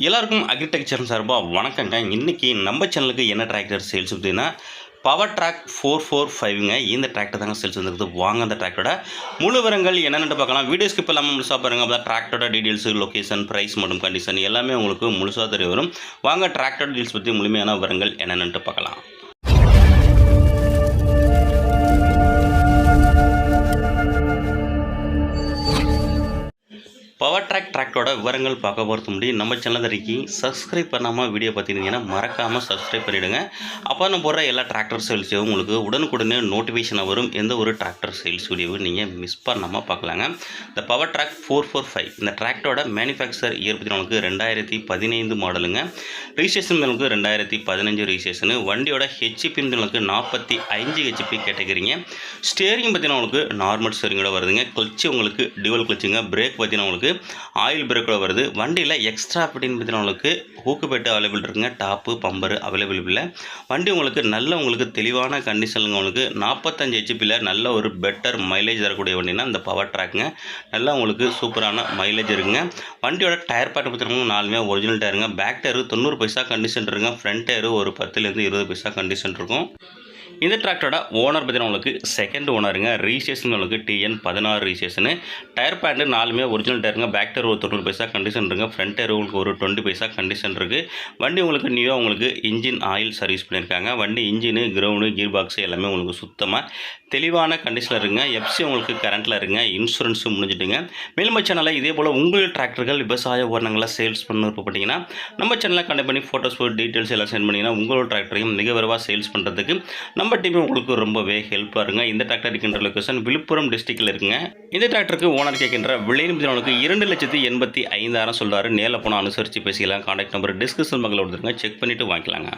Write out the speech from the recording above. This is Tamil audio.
எல்லாருக்கும் அக்ரிடெக்சர் சார்பாக வணக்கங்க. இன்றைக்கி நம்ம சேனலுக்கு என்ன டிராக்டர் சேல்ஸ் அப்படின்னா பவர் ட்ராக் ஃபோர் ஃபோர் ஃபைவ்ங்க இந்த டிராக்டர் தாங்க சேல்ஸ் வந்துருக்குது. வாங்க அந்த டிராக்டரோட முழு விவரங்கள் என்னென்னு பார்க்கலாம். வீடியோ ஸ்கிப் இல்லாமல் முழுசாக பாருங்கள் அப்போ டிராக்டரோட டீடெயில்ஸ் லொக்கேஷன் ப்ரைஸ் மற்றும் கண்டிஷன் எல்லாமே உங்களுக்கு முழுசாக தெரிய வரும். வாங்க டிராக்டர் டீடைல்ஸ் பற்றி முழுமையான விவரங்கள் என்னென்னு பார்க்கலாம். பவர் ட்ராக் ட்ராக்டோட விவரங்கள் பார்க்க போகிறது முடியும் நம்ம சேனல் வரைக்கும் சப்ஸ்கிரைப் பண்ணாமல் வீடியோ பார்த்துருந்தீங்கன்னா மறக்காமல் சப்ஸ்கிரைப் பண்ணிவிடுங்க அப்போ நம்ம போடுற எல்லா டிராக்டர் சேல்ஸையும் உங்களுக்கு உடனுக்குடனே நோட்டிஃபிகேஷனாக வரும். எந்த ஒரு டிராக்டர் சேல்ஸ் வீடியோவும் நீங்கள் மிஸ் பண்ணாமல் பார்க்கலாங்க. இந்த power track four four five இந்த டிராக்டரோட மேனுஃபேக்சர் இயர் பற்றி நமக்கு ரெண்டாயிரத்தி பதினைந்து மாடலுங்க ரிஜிஸ்ட்ரேஷன் நமக்கு ரெண்டாயிரத்தி பதினஞ்சு ரிஜிஸ்ட்ரேஷனு வண்டியோட ஹெச்பி நமக்கு நாற்பத்தி அஞ்சு ஹெச்பி கேட்டகிரிங்க. ஸ்டேரிங் பார்த்தீங்கன்னா உங்களுக்கு நார்மல் ஸ்டேரிங்கோட வருதுங்க. கிளச்சு உங்களுக்கு டிவல் கிளச்சுங்க பிரேக் பார்த்தீங்கன்னா உங்களுக்கு ஆயில் பிரேக்கோட வருது. வண்டியில் எக்ஸ்ட்ரா அப்படின்னு பார்த்தீங்கன்னா உங்களுக்கு ஹூக்கு பெட்டு அவைலபிள் இருக்குங்க. டாப்பு பம்பரு அவைலபிள் இல்லை. வண்டி உங்களுக்கு நல்ல உங்களுக்கு தெளிவான கண்டிஷனுங்க உங்களுக்கு நாற்பத்தஞ்சு ஹெச்பியில் நல்ல ஒரு பெட்டர் மைலேஜ் தரக்கூடிய வண்டினா இந்த பவர் ட்ராக்குங்க நல்லா உங்களுக்கு சூப்பரான மைலேஜ் இருக்குங்க. வண்டியோட டயர் பார்ட் பார்த்தீங்கன்னா நாலுமே ஒரிஜினல் டயருங்க பேக் டயரு தொண்ணூறு பைசா கண்டிஷன் இருக்குங்க. ஃப்ரண்ட் டயரு ஒரு பத்துலேருந்து இருபது பைசா கண்டிஷன் இருக்கும். இந்த டிராக்டரோட ஓனர் பார்த்தீங்கன்னா உங்களுக்கு செகண்ட் ஓனருங்க ரீசேஷன் உங்களுக்கு டிஎன் பதினாறு ரீசேஷனு டயர் பேண்ட் நாலுமே ஒரிஜினல் டயருங்க பேக் டயர் ஒரு தொண்ணூறு பைசா கண்டிஷன் இருக்குங்க ஃப்ரண்ட் டயர் உங்களுக்கு ஒரு டுவெண்ட்டி பைசா கண்டிஷன் இருக்குது வண்டி உங்களுக்கு நியூவாக உங்களுக்கு இன்ஜின் ஆயில் சர்வீஸ் பண்ணியிருக்காங்க வண்டி இன்ஜினு கிரவுண்டு கீர் பாக்ஸ் எல்லாமே உங்களுக்கு சுத்தமாக தெளிவான கண்டிஷனில் இருங்க எஃப்சி உங்களுக்கு கரண்ட்டில் இருங்க இன்சூரன்ஸும் முடிஞ்சிட்டுங்க. மேலும் சேனலில் இதே போல் உங்கள் டிராக்டர்கள் விவசாய உரணங்களை சேல்ஸ் பண்ண விருப்பப்பட்டீங்கன்னா நம்ம சேனலில் கண்டக்ட் பண்ணி ஃபோட்டோஸ் டீட்டெயில்ஸ் எல்லாம் சென்ட் பண்ணிங்கன்னா உங்களோட டிராக்டரையும் மிக விரைவாக சேல்ஸ் பண்ணுறதுக்கு நம்ம டீம் உங்களுக்கு ரொம்பவே ஹெல்ப்பாக இருங்க இந்த டிராக்டர் இருக்கின்ற லொக்கேஷன் விழுப்புரம் டிஸ்ட்ரிக்டில் இருக்குங்க. இந்த டிராக்டருக்கு ஓனர் கேட்கின்ற விலை நிமிடங்களுக்கு இரண்டு லட்சத்தி எண்பத்தி ஐந்தாயிரம் சொல்கிறாரு நேரில் போனால் அனுசரித்து பேசிக்கலாம். கான்டாக்ட் நம்பர் டிஸ்கிரிப்ஷன் பக்கத்தில் கொடுத்துருங்க. செக் பண்ணிவிட்டு வாங்கிக்கலாங்க.